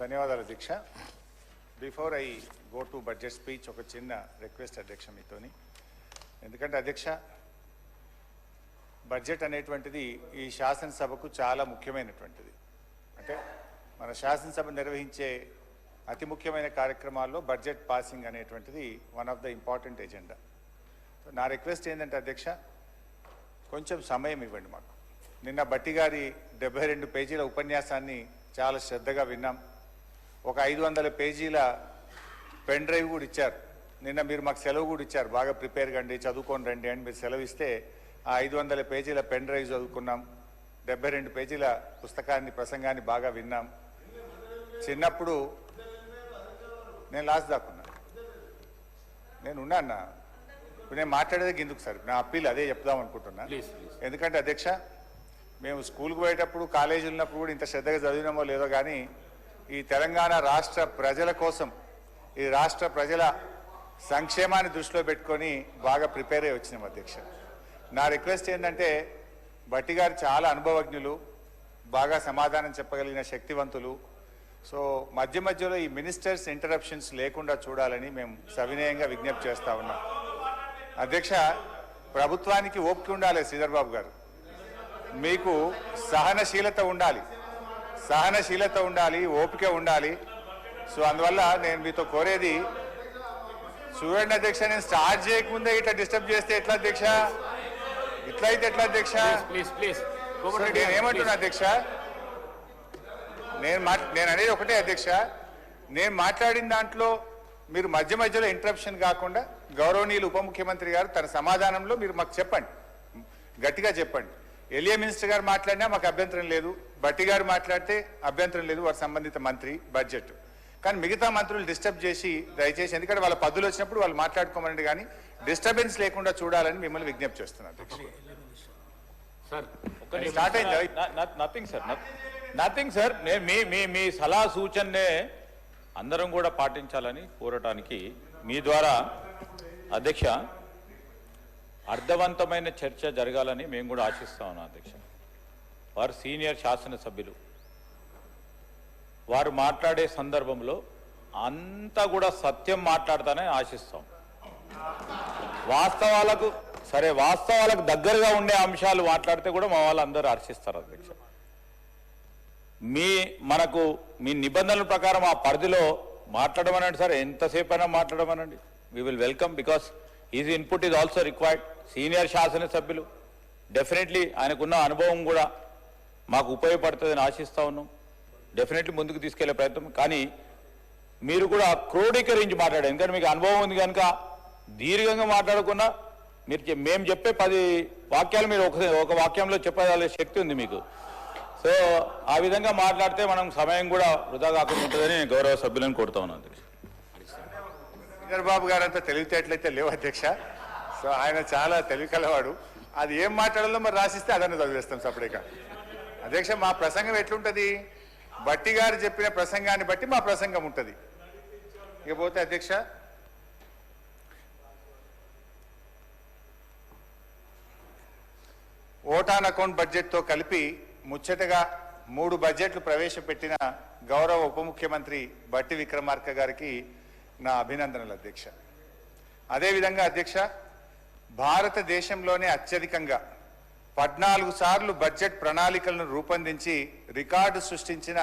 ధన్యవాదాలు అధ్యక్ష before I go to budget speech ఒక చిన్న రిక్వెస్ట్ అధ్యక్ష మీతోని. ఎందుకంటే అధ్యక్ష బడ్జెట్ అనేటువంటిది ఈ శాసనసభకు చాలా ముఖ్యమైనటువంటిది. అంటే మన శాసనసభ నిర్వహించే అతి ముఖ్యమైన కార్యక్రమాల్లో బడ్జెట్ పాసింగ్ అనేటువంటిది one of the important agenda నా రిక్వెస్ట్ ఏంటంటే అధ్యక్ష కొంచెం సమయం ఇవ్వండి మాకు. నిన్న బట్టి గారి డెబ్బై రెండు పేజీల ఉపన్యాసాన్ని చాలా శ్రద్ధగా విన్నాం. ఒక ఐదు వందల పేజీల పెన్ డ్రైవ్ కూడా ఇచ్చారు. నిన్న మీరు మాకు సెలవు కూడా ఇచ్చారు. బాగా ప్రిపేర్ కండి చదువుకొని రండి అని మీరు సెలవు ఇస్తే ఆ ఐదు వందల పేజీల పెన్ డ్రైవ్ చదువుకున్నాం. డెబ్బై రెండు పేజీల పుస్తకాన్ని ప్రసంగాన్ని బాగా విన్నాం. చిన్నప్పుడు నేను లాస్ట్ దాక్కున్నా నేను ఉన్నా అన్న. ఇప్పుడు నేను మాట్లాడేది ఎందుకు సార్? నా అప్పీల్ అదే చెప్దాం అనుకుంటున్నా. ఎందుకంటే అధ్యక్ష మేము స్కూల్కి పోయేటప్పుడు కాలేజీ ఉన్నప్పుడు కూడా ఇంత శ్రద్ధగా చదివినామో లేదో కానీ ఈ తెలంగాణ రాష్ట్ర ప్రజల కోసం ఈ రాష్ట్ర ప్రజల సంక్షేమాన్ని దృష్టిలో పెట్టుకొని బాగా ప్రిపేర్ అయ్యి వచ్చినాం అధ్యక్ష. నా రిక్వెస్ట్ ఏంటంటే బట్టి గారు చాలా అనుభవజ్ఞులు బాగా సమాధానం చెప్పగలిగిన శక్తివంతులు. సో మధ్య మధ్యలో ఈ మినిస్టర్స్ ఇంటరప్షన్స్ లేకుండా చూడాలని మేము సవినయంగా విజ్ఞప్తి చేస్తా ఉన్నాం. అధ్యక్ష ప్రభుత్వానికి ఓపిక ఉండాలి శ్రీధర్ బాబు గారు. మీకు సహనశీలత ఉండాలి. సహనశీలత ఉండాలి ఓపిక ఉండాలి. సో అందువల్ల నేను మీతో కోరేది చూడండి అధ్యక్ష నేను స్టార్ట్ చేయకముందే ఇట్లా డిస్టర్బ్ చేస్తే ఎట్లా అధ్యక్ష? ఇట్లా అయితే ఎట్లా అధ్యక్ష? ప్లీజ్ ప్లీజ్ నేను ఏమంటున్నా అధ్యక్ష? నేను మాట్ నేను అనేది ఒకటే అధ్యక్ష. నేను మాట్లాడిన దాంట్లో మీరు మధ్య మధ్యలో ఇంటరప్షన్ కాకుండా గౌరవనీయులు ఉప ముఖ్యమంత్రి గారు తన సమాధానంలో మీరు మాకు చెప్పండి. గట్టిగా చెప్పండి. ఎలియా మినిస్టర్ గారు మాట్లాడినా మాకు అభ్యంతరం లేదు. బట్టి గారు మాట్లాడితే అభ్యంతరం లేదు. వారి సంబంధిత మంత్రి బడ్జెట్. కానీ మిగతా మంత్రులు డిస్టర్బ్ చేసి దయచేసి ఎందుకంటే వాళ్ళ పద్ధులు వచ్చినప్పుడు వాళ్ళు మాట్లాడుకోమనండి కానీ డిస్టర్బెన్స్ లేకుండా చూడాలని మిమ్మల్ని విజ్ఞప్తి చేస్తున్నాను. నిమిషం. స్టార్ట్ అయిందా? నథింగ్ సార్ నథింగ్ సార్ మీ మీ మీ సలహా సూచననే అందరం కూడా పాటించాలని కోరటానికి మీ ద్వారా అధ్యక్ష అర్థవంతమైన చర్చ జరగాలని మేము కూడా ఆశిస్తా ఉన్నాం అధ్యక్ష. వారు సీనియర్ శాసనసభ్యులు. వారు మాట్లాడే సందర్భంలో అంతా కూడా సత్యం మాట్లాడతానని ఆశిస్తాం. వాస్తవాలకు సరే వాస్తవాలకు దగ్గరగా ఉండే అంశాలు మాట్లాడితే కూడా మా వాళ్ళందరూ హర్షిస్తారు అధ్యక్ష. మీ మనకు మీ నిబంధనల ప్రకారం ఆ పరిధిలో మాట్లాడమనండి సార్. ఎంతసేపు అయినా మాట్లాడమనండి. We will welcome because is input is also required senior శాసనసభ్యులు డెఫినెట్లీ ఆయనకున్న అనుభవం కూడా మాకు ఉపయోగపడుతుందని ఆశిస్తూ ఉన్నాం. డెఫినెట్లీ ముందుకు తీసుకెళ్ళే ప్రయత్నం. కానీ మీరు కూడా క్రోడీకరించి మాట్లాడారు. ఎందుకంటే మీకు అనుభవం ఉంది కనుక దీర్ఘంగా మాట్లాడకుండా మీరు మేము చెప్పే పది వాక్యాలు మీరు ఒక ఒక వాక్యంలో చెప్పగల శక్తి ఉంది మీకు. సో ఆ విధంగా మాట్లాడితే మనం సమయం కూడా వృధా కాకుండా ఉంటుందని నేను గౌరవ సభ్యులను కోరుతా ఉన్నాను. చంద్రబాబు గారు అంతా తెలివితేటలైతే లేవు అధ్యక్ష. సో ఆయన చాలా తెలివి కలవాడు అది ఏం మాట్లాడాలో మరి రాసిస్తే అదన్నీ చదివేస్తాం సపరేక అధ్యక్ష మా ప్రసంగం ఎట్లుంటుంది? బట్టి గారు చెప్పిన ప్రసంగాన్ని బట్టి మా ప్రసంగం ఉంటుంది. ఇకపోతే అధ్యక్ష ఓటాన్ అకౌంట్ బడ్జెట్తో కలిపి ముచ్చటగా మూడు బడ్జెట్లు ప్రవేశపెట్టిన గౌరవ ఉప ముఖ్యమంత్రి బట్టి విక్రమార్క గారికి నా అభినందనలు అధ్యక్ష. అదేవిధంగా అధ్యక్ష భారతదేశంలోనే అత్యధికంగా పద్నాలుగు సార్లు బడ్జెట్ ప్రణాళికలను రూపొందించి రికార్డు సృష్టించిన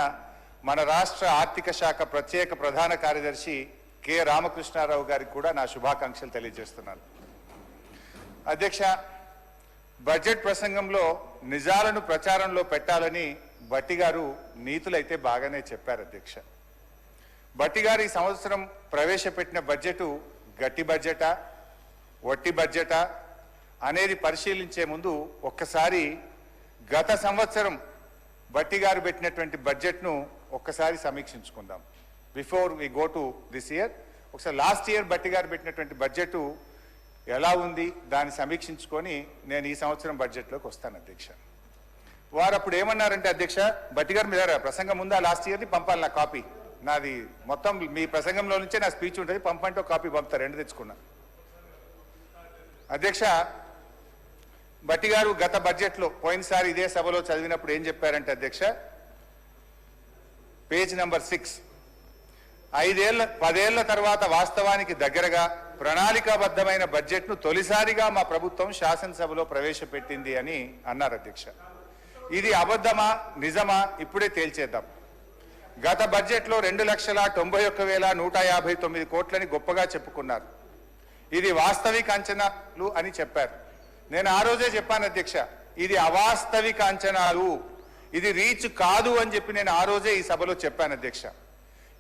మన రాష్ట్ర ఆర్థిక శాఖ ప్రత్యేక ప్రధాన కార్యదర్శి కె. రామకృష్ణారావు గారికి కూడా నా శుభాకాంక్షలు తెలియజేస్తున్నాను. అధ్యక్ష బడ్జెట్ ప్రసంగంలో నిజాలను ప్రచారంలో పెట్టాలని బట్టి గారు నీతులైతే బాగానే చెప్పారు అధ్యక్ష. బట్టి గారు ఈ సంవత్సరం ప్రవేశపెట్టిన బడ్జెట్ గట్టి బడ్జెటా వట్టి బడ్జెటా అనేది పరిశీలించే ముందు ఒక్కసారి గత సంవత్సరం బట్టి గారు పెట్టినటువంటి బడ్జెట్ను ఒక్కసారి సమీక్షించుకుందాం. Before we go to this year ఒకసారి లాస్ట్ ఇయర్ బట్టి గారు పెట్టినటువంటి బడ్జెట్ ఎలా ఉంది దాన్ని సమీక్షించుకొని నేను ఈ సంవత్సరం బడ్జెట్లోకి వస్తాను అధ్యక్ష. వారు అప్పుడు ఏమన్నారంటే అధ్యక్ష బట్టి గారు మీద ప్రసంగం ఉందా? లాస్ట్ ఇయర్ని పంపాలి నా కాపీ. నాది మొత్తం మీ ప్రసంగంలో నుంచే నా స్పీచ్ ఉంటుంది. పంపంటే ఒక కాపీ పంపుతా. రెండు తెచ్చుకున్నా. అధ్యక్ష భట్టి గారు గత బడ్జెట్లో పోయినసారి ఇదే సభలో చదివినప్పుడు ఏం చెప్పారంటే అధ్యక్ష పేజ్ నెంబర్ సిక్స్. ఐదేళ్ళ పదేళ్ళ తర్వాత వాస్తవానికి దగ్గరగా ప్రణాళికాబద్ధమైన బడ్జెట్ను తొలిసారిగా మా ప్రభుత్వం శాసనసభలో ప్రవేశపెట్టింది అని అన్నారు అధ్యక్ష. ఇది అబద్ధమా? నిజమా? ఇప్పుడే తేల్చేద్దాం. గత బడ్జెట్లో రెండు లక్షల తొంభై ఒక్క వేల నూట యాభై తొమ్మిది కోట్లని గొప్పగా చెప్పుకున్నారు. ఇది వాస్తవిక అంచనాలు అని చెప్పారు. నేను ఆ రోజే చెప్పాను అధ్యక్ష ఇది అవాస్తవిక అంచనాలు. ఇది రీచ్ కాదు అని చెప్పి నేను ఆ రోజే ఈ సభలో చెప్పాను అధ్యక్ష.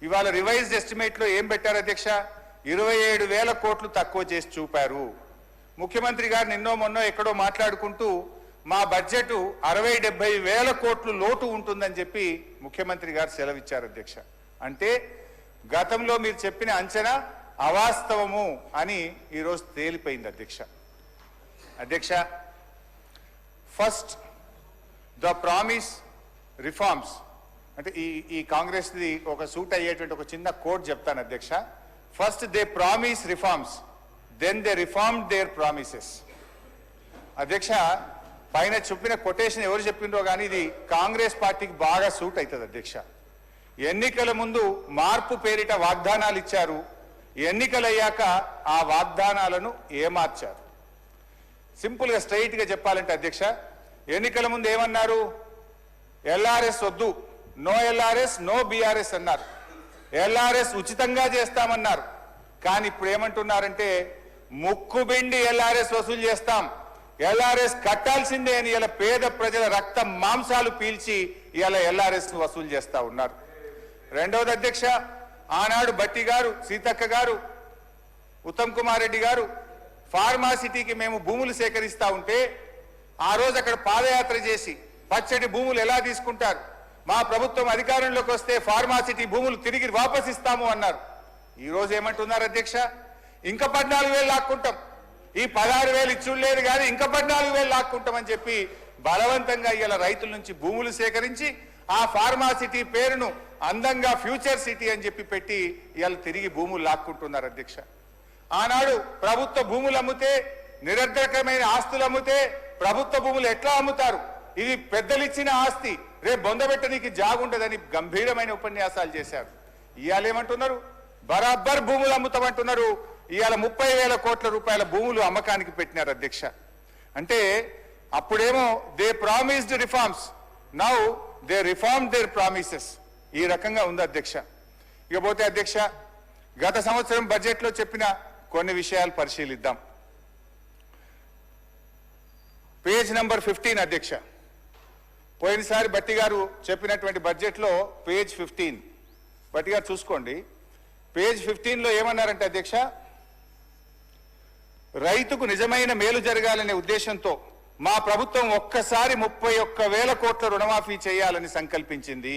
ఇవాళ రివైజ్డ్ ఎస్టిమేట్లో ఏం పెట్టారు అధ్యక్ష? ఇరవై ఏడు వేల కోట్లు తక్కువ చేసి చూపారు. ముఖ్యమంత్రి గారు నిన్నో మొన్నో ఎక్కడో మాట్లాడుకుంటూ మా బడ్జెట్ అరవై డెబ్బై వేల కోట్లు లోటు ఉంటుందని చెప్పి ముఖ్యమంత్రి గారు సెలవిచ్చారు అధ్యక్ష. అంటే గతంలో మీరు చెప్పిన అంచనా అవాస్తవము అని ఈరోజు తేలిపోయింది అధ్యక్ష. అధ్యక్ష ఫస్ట్ ద ప్రామిస్ రిఫార్మ్స్. అంటే ఈ ఈ కాంగ్రెస్ది ఒక సూట్ అయ్యేటువంటి ఒక చిన్న కోడ్ చెప్తాను అధ్యక్ష. First they promise reforms then they reform their promises. అధ్యక్ష పైన చెప్పిన కొటేషన్ ఎవరు చెప్పిండ్రో కానీ ఇది కాంగ్రెస్ పార్టీకి బాగా సూట్ అవుతుంది అధ్యక్ష. ఎన్నికల ముందు మార్పు పేరిట వాగ్దానాలు ఇచ్చారు. ఎన్నికలయ్యాక ఆ వాగ్దానాలను ఏమార్చారు. సింపుల్గా స్ట్రైట్గా చెప్పాలంటే అధ్యక్ష ఎన్నికల ముందు ఏమన్నారు? ఎల్ఆర్ఎస్ వద్దు నో ఎల్ఆర్ఎస్ నో బీఆర్ఎస్ అన్నారు. ఎల్ఆర్ఎస్ ఉచితంగా చేస్తామన్నారు. కానీ ఇప్పుడు ఏమంటున్నారంటే ముక్కుబిండి ఎల్ఆర్ఎస్ వసూలు చేస్తాం. ఎల్ఆర్ఎస్ కట్టాల్సిందే అని ఇలా పేద ప్రజల రక్త మాంసాలు పీల్చి ఇలా ఎల్ఆర్ఎస్ వసూలు చేస్తా ఉన్నారు. రెండవది అధ్యక్ష ఆనాడు బట్టి గారు సీతక్క గారు ఉత్తమ్ కుమార్ రెడ్డి గారు ఫార్మాసిటీకి మేము భూములు సేకరిస్తా ఉంటే ఆ రోజు అక్కడ పాదయాత్ర చేసి పచ్చడి భూములు ఎలా తీసుకుంటారు? మా ప్రభుత్వం అధికారంలోకి వస్తే ఫార్మాసిటీ భూములు తిరిగి వాపసిస్తాము అన్నారు. ఈ రోజు ఏమంటున్నారు అధ్యక్ష? ఇంకా పద్నాలుగు వేలు లాక్కుంటాం. ఈ పదహారు వేలు ఇచ్చుడు లేదు కానీ ఇంకా పద్నాలుగు వేలు లాక్కుంటామని చెప్పి బలవంతంగా ఇలా రైతుల నుంచి భూములు సేకరించి ఆ ఫార్మాసిటీ పేరును అందంగా ఫ్యూచర్ సిటీ అని చెప్పి పెట్టి ఇవాళ తిరిగి భూములు లాక్కుంటున్నారు అధ్యక్ష. ఆనాడు ప్రభుత్వ భూములు అమ్మితే నిరర్ధకమైన ఆస్తులు అమ్మితే ప్రభుత్వ భూములు ఎట్లా అమ్ముతారు? ఇది పెద్దలిచ్చిన ఆస్తి. రేపు బొందబెట్టడానికి జాగుంటదని గంభీరమైన ఉపన్యాసాలు చేశారు. ఇవాళ ఏమంటున్నారు బరాబర్ భూములు అమ్ముతామంటున్నారు. ఇవాళ ముప్పై వేల కోట్ల రూపాయల భూములు అమ్మకానికి పెట్టినారు అధ్యక్ష. అంటే అప్పుడేమో they promised reforms now they reform their promises ఈ రకంగా ఉంది అధ్యక్ష. ఇకపోతే అధ్యక్ష గత సంవత్సరం బడ్జెట్లో చెప్పిన కొన్ని విషయాలు పరిశీలిద్దాం. పేజ్ నంబర్ ఫిఫ్టీన్ అధ్యక్ష. పోయినసారి బట్టి గారు చెప్పినటువంటి బడ్జెట్లో పేజ్ ఫిఫ్టీన్. బట్టి గారు చూసుకోండి. పేజ్ ఫిఫ్టీన్లో ఏమన్నారంటే అధ్యక్ష రైతుకు నిజమైన మేలు జరగాలనే ఉద్దేశంతో మా ప్రభుత్వం ఒక్కసారి ముప్పై ఒక్క వేల కోట్ల రుణమాఫీ చేయాలని సంకల్పించింది.